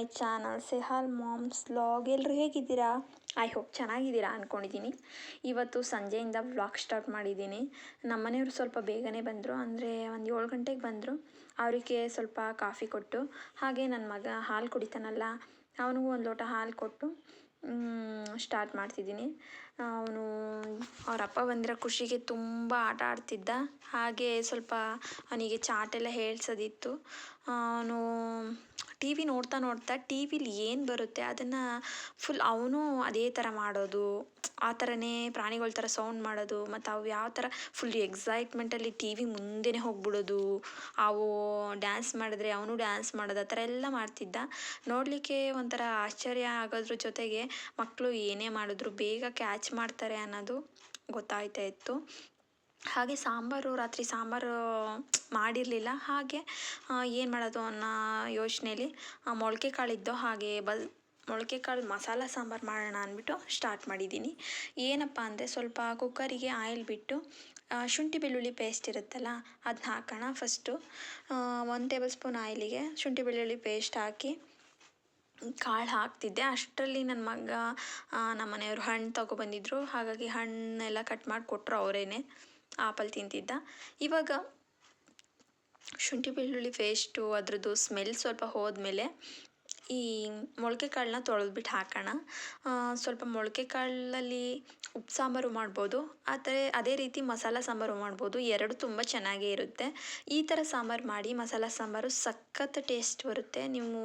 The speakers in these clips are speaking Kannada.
My channel Sehal moms log ಎಲ್ಲರೂ ಹೇಗಿದ್ದೀರಾ? ಐ ಹೋಪ್ ಚೆನ್ನಾಗಿದ್ದೀರಾ ಅಂದ್ಕೊಂಡಿದ್ದೀನಿ ಇವತ್ತು ಸಂಜೆಯಿಂದ ವ್ಲಾಗ್ ಸ್ಟಾರ್ಟ್ ಮಾಡಿದ್ದೀನಿ. ನಮ್ಮ ಮನೆಯವರು ಸ್ವಲ್ಪ ಬೇಗನೆ ಬಂದರು, ಅಂದರೆ ಒಂದು ಏಳು ಗಂಟೆಗೆ ಬಂದರು. ಅವರಿಗೆ ಸ್ವಲ್ಪ ಕಾಫಿ ಕೊಟ್ಟು, ಹಾಗೆ ನನ್ನ ಮಗ ಹಾಲು ಕುಡಿತಾನಲ್ಲ, ಅವನಿಗೂ ಒಂದು ಲೋಟ ಹಾಲು ಕೊಟ್ಟು ಸ್ಟಾರ್ಟ್ ಮಾಡ್ತಿದ್ದೀನಿ. ಅವನು ಅವ್ರ ಅಪ್ಪ ಬಂದಿರೋ ಖುಷಿಗೆ ತುಂಬ ಆಟ ಆಡ್ತಿದ್ದ. ಹಾಗೆ ಸ್ವಲ್ಪ ಅವನಿಗೆ ಚಾಟೆಲ್ಲ ಹೇಳ್ಸೋದಿತ್ತು. ಅವನು ಟಿ ವಿ ನೋಡ್ತಾ ನೋಡ್ತಾ ಟಿ ವಿಲಿ ಏನು ಬರುತ್ತೆ ಅದನ್ನು ಫುಲ್ ಅವನು ಅದೇ ಥರ ಮಾಡೋದು. ಆ ಥರನೇ ಪ್ರಾಣಿಗಳ ಥರ ಸೌಂಡ್ ಮಾಡೋದು. ಮತ್ತು ಅವು ಯಾವ ಥರ ಫುಲ್ ಎಕ್ಸೈಟ್ಮೆಂಟಲ್ಲಿ ಟಿ ವಿ ಮುಂದೆನೇ ಹೋಗ್ಬಿಡೋದು. ಅವು ಡ್ಯಾನ್ಸ್ ಮಾಡಿದ್ರೆ ಅವನು ಡ್ಯಾನ್ಸ್ ಮಾಡೋದು, ಆ ಥರ ಎಲ್ಲ ಮಾಡ್ತಿದ್ದ. ನೋಡಲಿಕ್ಕೆ ಒಂಥರ ಆಶ್ಚರ್ಯ ಆಗೋದ್ರ ಜೊತೆಗೆ ಮಕ್ಕಳು ಏನೇ ಮಾಡಿದ್ರು ಬೇಗ ಕ್ಯಾಚ್ ಮಾಡ್ತಾರೆ ಅನ್ನೋದು ಗೊತ್ತಾಯ್ತಾ ಇತ್ತು. ಹಾಗೆ ಸಾಂಬಾರು, ರಾತ್ರಿ ಸಾಂಬಾರು ಮಾಡಿರಲಿಲ್ಲ. ಹಾಗೆ ಏನು ಮಾಡೋದು ಅನ್ನೋ ಯೋಚನೆಯಲ್ಲಿ ಮೊಳಕೆ ಕಾಳಿದ್ದೋ ಹಾಗೆ ಬಲ್ ಮೊಳಕೆ ಕಾಳು ಮಸಾಲ ಸಾಂಬಾರು ಮಾಡೋಣ ಅಂದ್ಬಿಟ್ಟು ಸ್ಟಾರ್ಟ್ ಮಾಡಿದ್ದೀನಿ. ಏನಪ್ಪ ಅಂದರೆ ಸ್ವಲ್ಪ ಕುಕ್ಕರಿಗೆ ಆಯಿಲ್ ಬಿಟ್ಟು ಶುಂಠಿ ಬೆಳ್ಳುಳ್ಳಿ ಪೇಸ್ಟ್ ಇರುತ್ತಲ್ಲ ಅದನ್ನ ಹಾಕೋಣ ಫಸ್ಟು ಒಂದು ಟೇಬಲ್ ಸ್ಪೂನ್ ಆಯಿಲಿಗೆ ಶುಂಠಿ ಬೆಳ್ಳುಳ್ಳಿ ಪೇಸ್ಟ್ ಹಾಕಿ ಕಾಳು ಹಾಕ್ತಿದ್ದೆ. ಅಷ್ಟರಲ್ಲಿ ನನ್ನ ಮಗ ನಮ್ಮ ಮನೆಯವರು ಹಣ್ಣು ತಗೊಬಂದಿದ್ರು. ಹಾಗಾಗಿ ಹಣ್ಣೆಲ್ಲ ಕಟ್ ಮಾಡಿ ಕೊಟ್ಟರು ಅವರೇನೆ. ಆಪಲ್ ತಿಂತಿದ್ದ. ಇವಾಗ ಶುಂಠಿ ಬೆಳ್ಳುಳ್ಳಿ ಪೇಸ್ಟು ಅದರದ್ದು ಸ್ಮೆಲ್ ಸ್ವಲ್ಪ ಹೋದ್ಮೇಲೆ ಈ ಮೊಳಕೆ ಕಾಳನ್ನ ತೊಳೆದ್ಬಿಟ್ಟು ಹಾಕೋಣ. ಸ್ವಲ್ಪ ಮೊಳಕೆ ಕಾಳಲ್ಲಿ ಉಪ್ಪು ಸಾಂಬಾರು ಮಾಡ್ಬೋದು. ಆದರೆ ಅದೇ ರೀತಿ ಮಸಾಲ ಸಾಂಬಾರು ಮಾಡ್ಬೋದು. ಎರಡು ತುಂಬ ಚೆನ್ನಾಗೇ ಇರುತ್ತೆ. ಈ ಥರ ಸಾಂಬಾರು ಮಾಡಿ ಮಸಾಲ ಸಾಂಬಾರು ಸಖತ್ ಟೇಸ್ಟ್ ಬರುತ್ತೆ. ನೀವು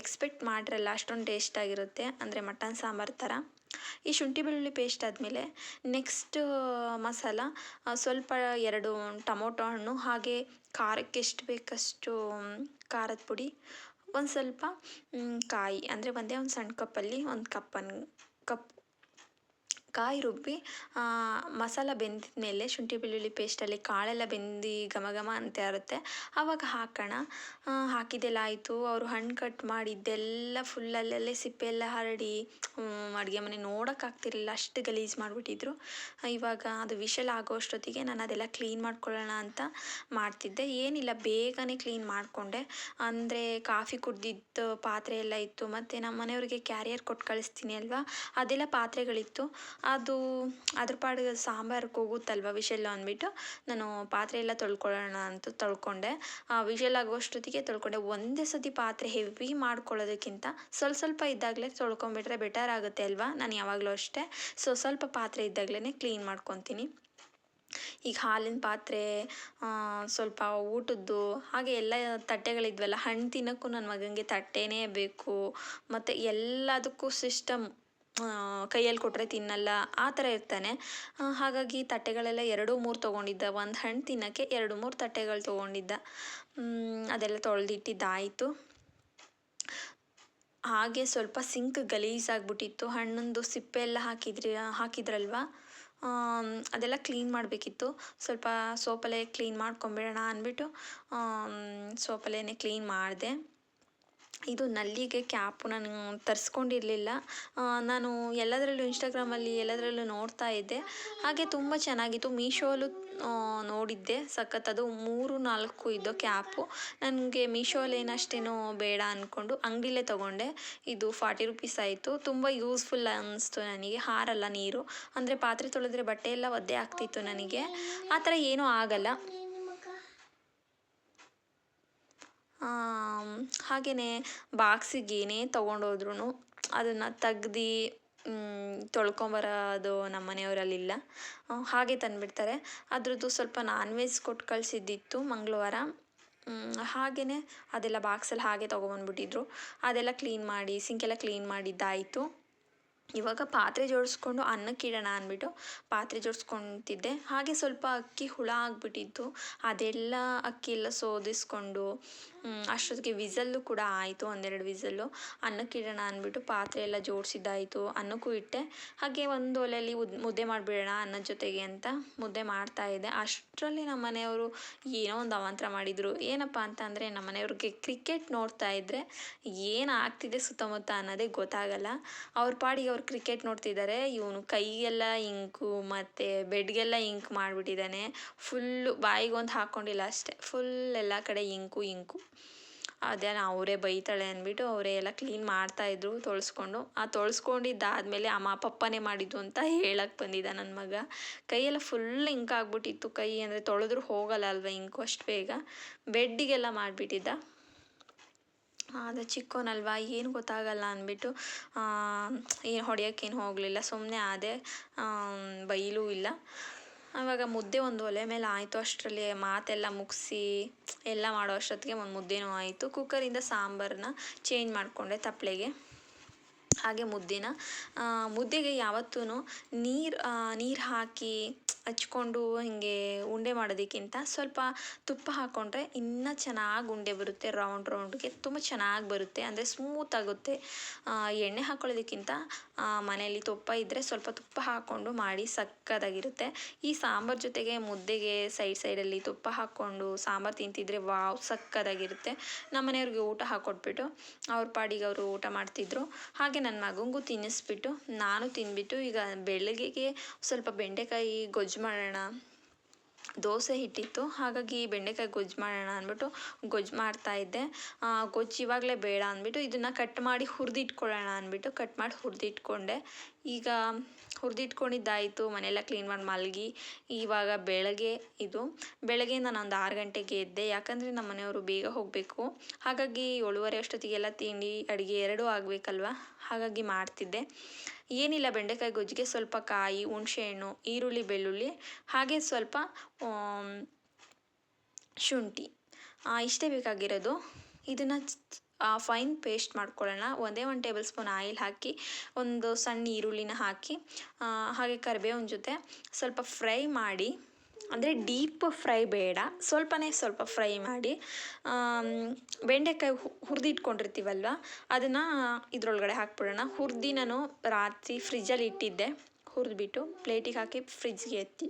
ಎಕ್ಸ್ಪೆಕ್ಟ್ ಮಾಡಿರಲ್ಲ ಅಷ್ಟೊಂದು ಟೇಸ್ಟ್ ಆಗಿರುತ್ತೆ. ಅಂದರೆ ಮಟನ್ ಸಾಂಬಾರು ಥರ. ಈ ಶುಂಠಿ ಬೆಳ್ಳುಳ್ಳಿ ಪೇಸ್ಟ್ ಆದಮೇಲೆ ನೆಕ್ಸ್ಟ್ ಮಸಾಲ ಸ್ವಲ್ಪ ಎರಡು ಟೊಮೊಟೊ ಹಣ್ಣು, ಹಾಗೆ ಖಾರಕ್ಕೆ ಎಷ್ಟು ಬೇಕಷ್ಟು ಖಾರದ ಪುಡಿ ಒಂದು ಸ್ವಲ್ಪ ಕಾಯಿ ಅಂದರೆ ಒಂದೇ ಒಂದು ಸಣ್ಣ ಕಪ್ಪಲ್ಲಿ ಒಂದು ಕಪ್ಪನ್ನು ಕಪ್ ಕಾಯಿ ರುಬ್ಬಿ ಮಸಾಲ ಬೆಂದಿದ ಮೇಲೆ ಶುಂಠಿ ಬೆಳ್ಳುಳ್ಳಿ ಪೇಸ್ಟಲ್ಲಿ ಕಾಳೆಲ್ಲ ಬೆಂದು ಘಮ ಘಮ ಅಂತ ಇರುತ್ತೆ ಆವಾಗ ಹಾಕೋಣ. ಹಾಕಿದ್ದೆಲ್ಲ ಆಯಿತು. ಅವರು ಹಣ್ಣು ಕಟ್ ಮಾಡಿದ್ದೆಲ್ಲ ಫುಲ್ ಅಲ್ಲಲ್ಲೇ ಸಿಪ್ಪೆ ಎಲ್ಲ ಹರಡಿ ಅಡುಗೆ ಮನೆ ನೋಡೋಕ್ಕಾಗ್ತಿರಲಿಲ್ಲ ಅಷ್ಟು ಗಲೀಜು ಮಾಡಿಬಿಟ್ಟಿದ್ರು. ಇವಾಗ ಅದು ವಿಷಲ್ ಆಗೋ ಅಷ್ಟೊತ್ತಿಗೆ ನಾನು ಅದೆಲ್ಲ ಕ್ಲೀನ್ ಮಾಡ್ಕೊಳ್ಳೋಣ ಅಂತ ಮಾಡ್ತಿದ್ದೆ. ಏನಿಲ್ಲ, ಬೇಗನೆ ಕ್ಲೀನ್ ಮಾಡಿಕೊಂಡೆ. ಅಂದರೆ ಕಾಫಿ ಕುಡ್ದಿದ್ದು ಪಾತ್ರೆ ಎಲ್ಲ ಇತ್ತು. ಮತ್ತು ನಮ್ಮ ಮನೆಯವ್ರಿಗೆ ಕ್ಯಾರಿಯರ್ ಕೊಟ್ಟು ಕಳಿಸ್ತೀನಿ ಅಲ್ವಾ? ಅದೆಲ್ಲ ಪಾತ್ರೆಗಳಿತ್ತು. ಅದು ಅದ್ರ ಪಾಡಿಗೆ ಸಾಂಬಾರು ಕೂಗುತ್ತಲ್ವ ವಿಷಲ್ ಅಂದ್ಬಿಟ್ಟು, ನಾನು ಪಾತ್ರೆ ಎಲ್ಲ ತೊಳ್ಕೊಳ್ಳೋಣ ಅಂತ ತೊಳ್ಕೊಂಡೆ. ವಿಷಲ್ ಆಗೋಷ್ಟೊತ್ತಿಗೆ ತೊಳ್ಕೊಂಡೆ. ಒಂದೇ ಸತಿ ಪಾತ್ರೆ ಹೆವಿ ಮಾಡ್ಕೊಳ್ಳೋದಕ್ಕಿಂತ ಸ್ವಲ್ಪ ಸ್ವಲ್ಪ ಇದ್ದಾಗಲೇ ತೊಳ್ಕೊಂಬಿಟ್ರೆ ಬೆಟರ್ ಆಗುತ್ತೆ ಅಲ್ವಾ? ನಾನು ಯಾವಾಗಲೂ ಅಷ್ಟೇ. ಸೊ, ಸ್ವಲ್ಪ ಪಾತ್ರೆ ಇದ್ದಾಗಲೇ ಕ್ಲೀನ್ ಮಾಡ್ಕೊತೀನಿ. ಈಗ ಹಾಲಿನ ಪಾತ್ರೆ ಸ್ವಲ್ಪ ಊಟದ್ದು, ಹಾಗೆ ಎಲ್ಲ ತಟ್ಟೆಗಳಿದ್ವಲ್ಲ, ಹಣ್ಣು ತಿನ್ನೋಕ್ಕೂ ನನ್ನ ಮಗನಿಗೆ ತಟ್ಟೆನೇ ಬೇಕು. ಮತ್ತು ಎಲ್ಲದಕ್ಕೂ ಸಿಸ್ಟಮ್ ಕೈಯಲ್ಲಿ ಕೊಟ್ಟರೆ ತಿನ್ನಲ್ಲ, ಆ ಥರ ಇರ್ತಾನೆ. ಹಾಗಾಗಿ ತಟ್ಟೆಗಳೆಲ್ಲ ಎರಡು ಮೂರು ತೊಗೊಂಡಿದ್ದ. ಒಂದು ಹಣ್ಣು ತಿನ್ನೋಕ್ಕೆ ಎರಡು ಮೂರು ತಟ್ಟೆಗಳು ತೊಗೊಂಡಿದ್ದ. ಅದೆಲ್ಲ ತೊಳೆದಿಟ್ಟಿದ್ದಾಯಿತು. ಹಾಗೆ ಸ್ವಲ್ಪ ಸಿಂಕ್ ಗಲೀಜಾಗ್ಬಿಟ್ಟಿತ್ತು. ಹಣ್ಣಿಂದು ಸಿಪ್ಪೆ ಎಲ್ಲ ಹಾಕಿದ್ರಿ, ಹಾಕಿದ್ರಲ್ವ? ಅದೆಲ್ಲ ಕ್ಲೀನ್ ಮಾಡಬೇಕಿತ್ತು. ಸ್ವಲ್ಪ ಸೋಪಲ್ಲೇ ಕ್ಲೀನ್ ಮಾಡ್ಕೊಂಬಿಡೋಣ ಅಂದ್ಬಿಟ್ಟು ಸೋಪಲ್ಲೇ ಕ್ಲೀನ್ ಮಾಡಿದೆ. ಇದು ನಲ್ಲಿಗೆ ಕ್ಯಾಪು ನಾನು ತರಿಸ್ಕೊಂಡಿರಲಿಲ್ಲ. ನಾನು ಎಲ್ಲದರಲ್ಲೂ ಇನ್ಸ್ಟಾಗ್ರಾಮಲ್ಲಿ ಎಲ್ಲದರಲ್ಲೂ ನೋಡ್ತಾ ಇದ್ದೆ. ಹಾಗೆ ತುಂಬ ಚೆನ್ನಾಗಿತ್ತು. ಮೀಶೋಲ್ಲೂ ನೋಡಿದ್ದೆ. ಸಖತ್ ಅದು ಮೂರು ನಾಲ್ಕು ಇದ್ದು ಕ್ಯಾಪು. ನನಗೆ ಮೀಶೋಲೇನು ಅಷ್ಟೇನು ಬೇಡ ಅಂದ್ಕೊಂಡು ಅಂಗಡಿಲೇ ತೊಗೊಂಡೆ. ಇದು ಫಾರ್ಟಿ ರುಪೀಸ್ ಆಯಿತು. ತುಂಬ ಯೂಸ್ಫುಲ್ ಅನ್ನಿಸ್ತು ನನಗೆ. ಹಾರಲ್ಲ ನೀರು. ಅಂದರೆ ಪಾತ್ರೆ ತೊಳೆದ್ರೆ ಬಟ್ಟೆ ಎಲ್ಲ ಒದ್ದೆ ಆಗ್ತಿತ್ತು ನನಗೆ. ಆ ಥರ ಏನೂ ಆಗಲ್ಲ. ಹಾಗೆಯೇ ಬಾಕ್ಸಿಗೆ ಏನೇ ತೊಗೊಂಡೋದ್ರೂ ಅದನ್ನು ತೆಗ್ದು ತೊಳ್ಕೊಂಬರೋದು ನಮ್ಮ ಮನೆಯವರಲ್ಲಿಲ್ಲ. ಹಾಗೆ ತಂದುಬಿಡ್ತಾರೆ. ಅದರದ್ದು ಸ್ವಲ್ಪ ನಾನ್ ವೆಜ್ ಕೊಟ್ಟು ಕಳಿಸಿದ್ದಿತ್ತು ಮಂಗಳವಾರ. ಹಾಗೆಯೇ ಅದೆಲ್ಲ ಬಾಕ್ಸಲ್ಲಿ ಹಾಗೆ ತೊಗೊಬಂದ್ಬಿಟ್ಟಿದ್ರು. ಅದೆಲ್ಲ ಕ್ಲೀನ್ ಮಾಡಿ ಸಿಂಕೆಲ್ಲ ಕ್ಲೀನ್ ಮಾಡಿದ್ದಾಯಿತು. ಇವಾಗ ಪಾತ್ರೆ ಜೋಡಿಸ್ಕೊಂಡು ಅನ್ನಕ್ಕಿಡೋಣ ಅಂದ್ಬಿಟ್ಟು ಪಾತ್ರೆ ಜೋಡಿಸ್ಕೊತಿದ್ದೆ. ಹಾಗೆ ಸ್ವಲ್ಪ ಅಕ್ಕಿ ಹುಳ ಆಗಿಬಿಟ್ಟಿತ್ತು. ಅದೆಲ್ಲ ಅಕ್ಕಿ ಎಲ್ಲ ಸೋದಿಸ್ಕೊಂಡು ಅಷ್ಟೊತ್ತಿಗೆ ವಿಸಲ್ಲು ಕೂಡ ಆಯಿತು, ಒಂದೆರಡು ವಿಸಲ್ಲು. ಅನ್ನಕ್ಕೆ ಇಡೋಣ ಅಂದ್ಬಿಟ್ಟು ಪಾತ್ರೆ ಎಲ್ಲ ಜೋಡಿಸಿದ್ದಾಯಿತು, ಅನ್ನಕ್ಕೂ ಇಟ್ಟೆ. ಹಾಗೆ ಒಂದು ಒಲೆಯಲ್ಲಿ ಉದ್, ಮುದ್ದೆ ಮಾಡಿಬಿಡೋಣ ಅನ್ನದ ಜೊತೆಗೆ ಅಂತ ಮುದ್ದೆ ಮಾಡ್ತಾಯಿದ್ದೆ ಅಷ್ಟರಲ್ಲಿ ನಮ್ಮ ಮನೆಯವರು ಏನೋ ಒಂದು ಅವಾಂತರ ಮಾಡಿದರು. ಏನಪ್ಪ ಅಂತ ಅಂದರೆ, ನಮ್ಮ ಮನೆಯವ್ರಿಗೆ ಕ್ರಿಕೆಟ್ ನೋಡ್ತಾ ಇದ್ದರೆ ಏನು ಆಗ್ತಿದೆ ಸುತ್ತಮುತ್ತ ಅನ್ನೋದೇ ಗೊತ್ತಾಗಲ್ಲ. ಅವ್ರ ಪಾಡಿಗೆ ಅವ್ರು ಕ್ರಿಕೆಟ್ ನೋಡ್ತಿದ್ದಾರೆ. ಇವನು ಕೈಗೆಲ್ಲ ಇಂಕು ಮತ್ತು ಬೆಡ್ಗೆಲ್ಲ ಇಂಕ್ ಮಾಡಿಬಿಟ್ಟಿದ್ದಾನೆ. ಫುಲ್ಲು ಬಾಯಿಗೊಂದು ಹಾಕ್ಕೊಂಡಿಲ್ಲ ಅಷ್ಟೇ. ಫುಲ್ ಎಲ್ಲ ಕಡೆ ಇಂಕು ಇಂಕು. ಅದೇನೋ ಅವರೇ ಬೈತಾಳೆ ಅಂದ್ಬಿಟ್ಟು ಅವರೇ ಎಲ್ಲ ಕ್ಲೀನ್ ಮಾಡ್ತಾ ಮಾಡ್ತಾಯಿದ್ರು ತೊಳಸ್ಕೊಂಡು. ಆ ತೊಳೆಸ್ಕೊಂಡಿದ್ದಾದ್ಮೇಲೆ ಅಮ್ಮ ಪಪ್ಪನೇ ಮಾಡಿದ್ದು ಅಂತ ಹೇಳಕ್ಕೆ ಬಂದಿದ್ದ ನನ್ನ ಮಗ. ಕೈಯೆಲ್ಲ ಫುಲ್ ಇಂಕ್ ಆಗ್ಬಿಟ್ಟಿತ್ತು. ಕೈ ಅಂದರೆ ತೊಳೆದ್ರೂ ಹೋಗಲ್ಲ ಅಲ್ವಾ ಇಂಕು ಅಷ್ಟು ಬೇಗ. ಬೆಡ್ಡಿಗೆಲ್ಲ ಮಾಡಿಬಿಟ್ಟಿದ್ದ. ಅದು ಚಿಕ್ಕವನಲ್ವಾ ಏನು ಗೊತ್ತಾಗಲ್ಲ ಅಂದ್ಬಿಟ್ಟು ಏನು ಹೊಡೆಯೋಕ್ಕೇನು ಹೋಗಲಿಲ್ಲ. ಸುಮ್ಮನೆ ಆದೆ ಬೈಲೂ ಇಲ್ಲ. ಆವಾಗ ಮುದ್ದೆ ಒಂದು ಒಲೆ ಮೇಲೆ ಆಯಿತು. ಅಷ್ಟರಲ್ಲಿ ಮಾತೆಲ್ಲ ಮುಗಿಸಿ ಎಲ್ಲ ಮಾಡೋ ಅಷ್ಟೊತ್ತಿಗೆ ಒಂದು ಮುದ್ದೆನೂ ಆಯಿತು. ಕುಕ್ಕರಿಂದ ಸಾಂಬಾರನ್ನ ಚೇಂಜ್ ಮಾಡಿಕೊಂಡೆ ತಪ್ಪಲೆಗೆ ಹಾಗೆ ಮುದ್ದೆನ ಮುದ್ದೆಗೆ ಯಾವತ್ತೂ ನೀರು ನೀರು ಹಾಕಿ ಹಚ್ಕೊಂಡು ಹಿಂಗೆ ಉಂಡೆ ಮಾಡೋದಕ್ಕಿಂತ ಸ್ವಲ್ಪ ತುಪ್ಪ ಹಾಕ್ಕೊಂಡ್ರೆ ಇನ್ನೂ ಚೆನ್ನಾಗಿ ಉಂಡೆ ಬರುತ್ತೆ ರೌಂಡ್ ರೌಂಡ್ಗೆ ತುಂಬ ಚೆನ್ನಾಗಿ ಬರುತ್ತೆ, ಅಂದರೆ ಸ್ಮೂತ್ ಆಗುತ್ತೆ. ಎಣ್ಣೆ ಹಾಕ್ಕೊಳ್ಳೋದಕ್ಕಿಂತ ಮನೆಯಲ್ಲಿ ತುಪ್ಪ ಇದ್ದರೆ ಸ್ವಲ್ಪ ತುಪ್ಪ ಹಾಕ್ಕೊಂಡು ಮಾಡಿ ಸಕ್ಕದಾಗಿರುತ್ತೆ ಈ ಸಾಂಬಾರು ಜೊತೆಗೆ ಮುದ್ದೆಗೆ ಸೈಡ್ ಸೈಡಲ್ಲಿ ತುಪ್ಪ ಹಾಕ್ಕೊಂಡು ಸಾಂಬಾರು ತಿಂತಿದ್ರೆ ವಾವ್ ಸಕ್ಕದಾಗಿರುತ್ತೆ ನಮ್ಮ ಮನೆಯವ್ರಿಗೆ ಊಟ ಹಾಕ್ಕೊಟ್ಬಿಟ್ಟು ಅವ್ರ ಪಾಡಿಗೆ ಅವರು ಊಟ ಮಾಡ್ತಿದ್ರು. ಹಾಗೆ ನನ್ನ ಮಗನಿಗೂ ತಿನ್ನಿಸ್ಬಿಟ್ಟು, ನಾನು ತಿಂದ್ಬಿಟ್ಟು ಈಗ ಬೆಳಗ್ಗೆಗೆ ಸ್ವಲ್ಪ ಬೆಂಡೆಕಾಯಿ ಗೊಜ್ಜು ಮಾಡೋಣ ದೋಸೆ ಹಿಟ್ಟಿತ್ತು, ಹಾಗಾಗಿ ಬೆಂಡೆಕಾಯಿ ಗೊಜ್ಜು ಮಾಡೋಣ ಅಂದ್ಬಿಟ್ಟು ಗೊಜ್ಜು ಮಾಡ್ತಾಯಿದ್ದೆ ಗೊಜ್ಜು ಇವಾಗಲೇ ಬೇಡ ಅಂದ್ಬಿಟ್ಟು ಇದನ್ನು ಕಟ್ ಮಾಡಿ ಹುರಿದಿಟ್ಕೊಳ್ಳೋಣ ಅಂದ್ಬಿಟ್ಟು ಕಟ್ ಮಾಡಿ ಹುರಿದಿಟ್ಕೊಂಡೆ. ಈಗ ಹುರಿದಿಟ್ಕೊಂಡಿದ್ದಾಯಿತು, ಮನೆಯೆಲ್ಲ ಕ್ಲೀನ್ ಮಾಡಿ ಮಲಗಿ. ಇವಾಗ ಬೆಳಗ್ಗೆ ಇದು. ಬೆಳಗ್ಗೆಯಿಂದ ನಾನು ಒಂದು ಆರು ಗಂಟೆಗೆ ಎದ್ದೆ. ಯಾಕಂದರೆ ನಮ್ಮ ಮನೆಯವರು ಬೇಗ ಹೋಗಬೇಕು. ಹಾಗಾಗಿ ಏಳುವರೆ ಅಷ್ಟೊತ್ತಿಗೆಲ್ಲ ತಿಂಡಿ, ಅಡುಗೆ ಎರಡೂ ಆಗಬೇಕಲ್ವ? ಹಾಗಾಗಿ ಮಾಡ್ತಿದ್ದೆ. ಏನಿಲ್ಲ, ಬೆಂಡೆಕಾಯಿ ಗೊಜ್ಜಿಗೆ ಸ್ವಲ್ಪ ಕಾಯಿ ಹುಣಸೆಹಣ್ಣು ಈರುಳ್ಳಿ, ಬೆಳ್ಳುಳ್ಳಿ, ಹಾಗೆ ಸ್ವಲ್ಪ ಶುಂಠಿ. ಇಷ್ಟೇ ಬೇಕಾಗಿರೋದು. ಇದನ್ನು ಫೈನ್ ಪೇಸ್ಟ್ ಮಾಡ್ಕೊಳ್ಳೋಣ. ಒಂದೇ ಒಂದು ಟೇಬಲ್ ಸ್ಪೂನ್ ಆಯಿಲ್ ಹಾಕಿ, ಒಂದು ಸಣ್ಣ ಈರುಳ್ಳಿನ ಹಾಕಿ ಹಾಗೆ ಕರಿಬೇವಿನ ಜೊತೆ ಸ್ವಲ್ಪ ಫ್ರೈ ಮಾಡಿ, ಅಂದರೆ ಡೀಪ್ ಫ್ರೈ ಬೇಡ, ಸ್ವಲ್ಪನೇ ಸ್ವಲ್ಪ ಫ್ರೈ ಮಾಡಿ ಬೆಂಡೆಕಾಯಿ ಹುರಿದಿಟ್ಕೊಂಡಿರ್ತೀವಲ್ವ, ಅದನ್ನು ಇದರೊಳಗಡೆ ಹಾಕ್ಬಿಡೋಣ. ಹುರಿದು ನಾನು ರಾತ್ರಿ ಫ್ರಿಜ್ಜಲ್ಲಿ ಇಟ್ಟಿದ್ದೆ, ಹುರಿದ್ಬಿಟ್ಟು ಪ್ಲೇಟಿಗೆ ಹಾಕಿ ಫ್ರಿಜ್ಗೆ ಎತ್ತಿ.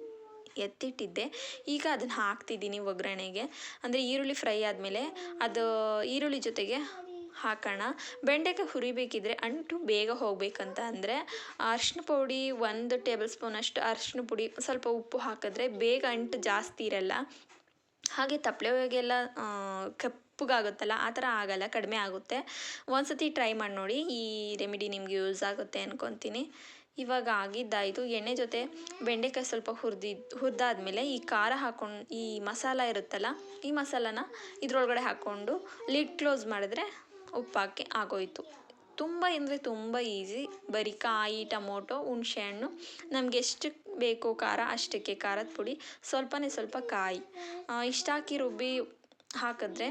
ಎತ್ತಿಟ್ಟಿದ್ದೆ. ಈಗ ಅದನ್ನು ಹಾಕ್ತಿದ್ದೀನಿ ಒಗ್ಗರಣೆಗೆ. ಅಂದರೆ ಈರುಳ್ಳಿ ಫ್ರೈ ಆದಮೇಲೆ ಅದು ಈರುಳ್ಳಿ ಜೊತೆಗೆ ಹಾಕೋಣ. ಬೆಂಡೆಕಾಯಿ ಹುರಿಬೇಕಿದ್ರೆ ಅಂಟು ಬೇಗ ಹೋಗಬೇಕಂತ ಅಂದರೆ ಅರ್ಶಿನ ಪುಡಿ ಒಂದು ಟೇಬಲ್ ಸ್ಪೂನಷ್ಟು ಅರ್ಶಿನ ಪುಡಿ ಸ್ವಲ್ಪ ಉಪ್ಪು ಹಾಕಿದ್ರೆ ಬೇಗ ಅಂಟು ಜಾಸ್ತಿ ಇರಲ್ಲ. ಹಾಗೆ ತಪ್ಪಲೆ ಹೋಗೆಲ್ಲ ಕಪ್ಪಗಾಗುತ್ತಲ್ಲ, ಆ ಥರ ಆಗಲ್ಲ, ಕಡಿಮೆ ಆಗುತ್ತೆ. ಒಂದು ಸತಿ ಟ್ರೈ ಮಾಡಿ ನೋಡಿ, ಈ ರೆಮಿಡಿ ನಿಮಗೆ ಯೂಸ್ ಆಗುತ್ತೆ ಅಂದ್ಕೊತೀನಿ ಇವಾಗ ಆಗಿದ್ದಾಯಿತು ಎಣ್ಣೆ ಜೊತೆ ಬೆಂಡೆಕಾಯಿ ಸ್ವಲ್ಪ ಹುರಿದಿದ್ದು ಹುರಿದಾದ್ಮೇಲೆ ಈ ಖಾರ ಹಾಕೊಂಡು, ಈ ಮಸಾಲ ಇರುತ್ತಲ್ಲ, ಈ ಮಸಾಲಾನ ಇದರೊಳಗಡೆ ಹಾಕ್ಕೊಂಡು ಲಿಡ್ ಕ್ಲೋಸ್ ಮಾಡಿದ್ರೆ ಉಪ್ಪಾಕಿ ಆಗೋಯಿತು. ತುಂಬ ಅಂದರೆ ತುಂಬ ಈಸಿ ಬರೀ ಕಾಯಿ, ಟೊಮೊಟೊ ಹುಣಸೆಹಣ್ಣು ನಮ್ಗೆ ಎಷ್ಟು ಬೇಕೋ ಖಾರ ಅಷ್ಟಕ್ಕೆ ಖಾರದ ಪುಡಿ, ಸ್ವಲ್ಪನೇ ಸ್ವಲ್ಪ ಕಾಯಿ. ಇಷ್ಟಾಕಿ ರುಬ್ಬಿ ಹಾಕಿದ್ರೆ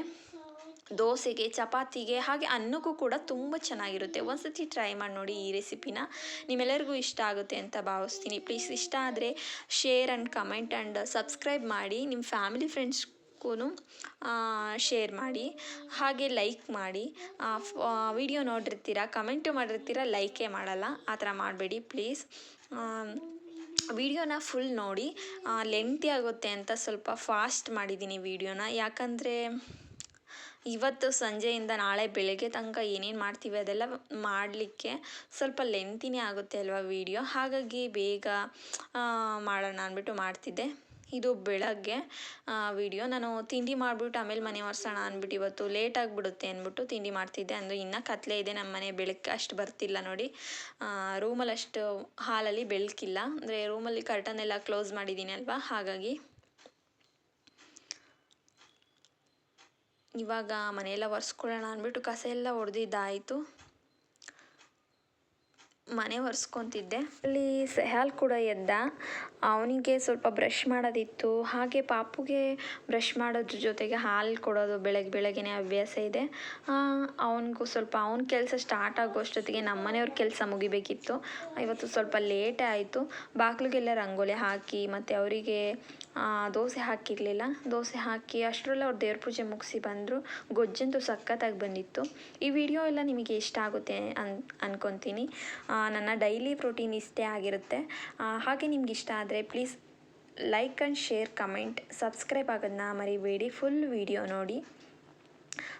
ದೋಸೆಗೆ, ಚಪಾತಿಗೆ ಹಾಗೆ ಅನ್ನಕ್ಕೂ ಕೂಡ ತುಂಬ ಚೆನ್ನಾಗಿರುತ್ತೆ. ಒಂದ್ಸತಿ ಟ್ರೈ ಮಾಡಿ ನೋಡಿ ಈ ರೆಸಿಪಿನ. ನಿಮ್ಮೆಲ್ಲರಿಗೂ ಇಷ್ಟ ಆಗುತ್ತೆ ಅಂತ ಭಾವಿಸ್ತೀನಿ. ಪ್ಲೀಸ್ ಇಷ್ಟ ಆದರೆ share and comment and subscribe ಮಾಡಿ ನಿಮ್ಮ ಫ್ಯಾಮಿಲಿ ಫ್ರೆಂಡ್ಸ್ ಶೇರ್ ಮಾಡಿ, ಹಾಗೆ ಲೈಕ್ ಮಾಡಿ. ವಿಡಿಯೋ ನೋಡಿರ್ತೀರ ಕಮೆಂಟು ಮಾಡಿರ್ತೀರ ಲೈಕೇ ಮಾಡಲ್ಲ. ಆ ಥರ ಮಾಡಬೇಡಿ ಪ್ಲೀಸ್ ವಿಡಿಯೋನ ಫುಲ್ ನೋಡಿ ಲೆಂತಿ ಆಗುತ್ತೆ ಅಂತ ಸ್ವಲ್ಪ ಫಾಸ್ಟ್ ಮಾಡಿದ್ದೀನಿ ವಿಡಿಯೋನ ಯಾಕಂದರೆ ಇವತ್ತು ಸಂಜೆಯಿಂದ ನಾಳೆ ಬೆಳಗ್ಗೆ ತನಕ ಏನೇನು ಮಾಡ್ತೀವಿ ಅದೆಲ್ಲ ಮಾಡಲಿಕ್ಕೆ ಸ್ವಲ್ಪ ಲೆಂತಿನೇ ಆಗುತ್ತೆ ಅಲ್ವಾ ವಿಡಿಯೋ ಹಾಗಾಗಿ ಬೇಗ ಮಾಡೋಣ ಅಂದ್ಬಿಟ್ಟು ಮಾಡ್ತಿದ್ದೆ. ಇದು ಬೆಳಗ್ಗೆ ವಿಡಿಯೋ ನಾನು ತಿಂಡಿ ಮಾಡಿಬಿಟ್ಟು ಆಮೇಲೆ ಮನೆ ಒರೆಸೋಣ ಅಂದ್ಬಿಟ್ಟು ಇವತ್ತು ಲೇಟ್ ಆಗಿಬಿಡುತ್ತೆ ಅಂದ್ಬಿಟ್ಟು ತಿಂಡಿ ಮಾಡ್ತಿದ್ದೆ. ಅಂದರೆ ಇನ್ನೂ ಕತ್ಲೆ ಇದೆ ನಮ್ಮ ಮನೆ ಬೆಳಕು ಅಷ್ಟು ಬರ್ತಿಲ್ಲ ನೋಡಿ. ರೂಮಲ್ಲಿ ಅಷ್ಟು ಹಾಲಲ್ಲಿ ಬೆಳಕಿಲ್ಲ. ಅಂದರೆ ರೂಮಲ್ಲಿ ಕರ್ಟನ್ ಎಲ್ಲ ಕ್ಲೋಸ್ ಮಾಡಿದ್ದೀನಿ ಅಲ್ವಾ? ಹಾಗಾಗಿ ಇವಾಗ ಮನೆಯೆಲ್ಲ ಒರೆಸ್ಕೊಳ್ಳೋಣ ಅಂದ್ಬಿಟ್ಟು ಕಸ ಎಲ್ಲ ಹೊಡೆದಿದ್ದಾಯಿತು ಮನೆ ಒರೆಸ್ಕೊತಿದ್ದೆ. ಅಲ್ಲಿ ಸೆಹಾಲ್ ಕೂಡ ಎದ್ದ. ಅವನಿಗೆ ಸ್ವಲ್ಪ ಬ್ರಷ್ ಮಾಡೋದಿತ್ತು. ಹಾಗೆ ಪಾಪುಗೆ ಬ್ರಷ್ ಮಾಡೋದ್ರ ಜೊತೆಗೆ ಹಾಲು ಕೊಡೋದು ಬೆಳಗ್ಗೆ ಬೆಳಗ್ಗೆನೇ ಅಭ್ಯಾಸ ಇದೆ. ಅವನಿಗೂ ಸ್ವಲ್ಪ ಅವನ ಕೆಲಸ ಸ್ಟಾರ್ಟ್ ಆಗೋಷ್ಟೊತ್ತಿಗೆ ನಮ್ಮ ಮನೆಯವ್ರ ಕೆಲಸ ಮುಗಿಬೇಕಿತ್ತು. ಇವತ್ತು ಸ್ವಲ್ಪ ಲೇಟೇ ಆಯಿತು. ಬಾಗಿಲಿಗೆಲ್ಲ ರಂಗೋಲಿ ಹಾಕಿ ಮತ್ತು ಅವರಿಗೆ ದೋಸೆ ಹಾಕಿರಲಿಲ್ಲ. ದೋಸೆ ಹಾಕಿ ಅಷ್ಟರಲ್ಲಿ ಅವ್ರು ದೇವ್ರ ಪೂಜೆ ಮುಗಿಸಿ ಬಂದರು. ಗೊಜ್ಜಂತೂ ಸಖತ್ತಾಗಿ ಬಂದಿತ್ತು. ಈ ವಿಡಿಯೋ ಎಲ್ಲ ನಿಮಗೆ ಇಷ್ಟ ಆಗುತ್ತೆ ಅನ್ ಅಂದ್ಕೊತೀನಿ ನನ್ನ ಡೈಲಿ ಪ್ರೋಟೀನ್ ಇಷ್ಟೇ ಆಗಿರುತ್ತೆ. ಹಾಗೆ ನಿಮ್ಗೆ ಇಷ್ಟ ಆದರೆ please like and share, comment, subscribe ಆಗೋದನ್ನ ಮರಿಬೇಡಿ. ಫುಲ್ ವಿಡಿಯೋ ನೋಡಿ.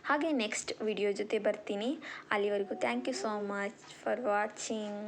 ಹಾಗೆ ನೆಕ್ಸ್ಟ್ ವಿಡಿಯೋ ಜೊತೆ ಬರ್ತೀನಿ. ಅಲ್ಲಿವರೆಗೂ thank you so much for watching.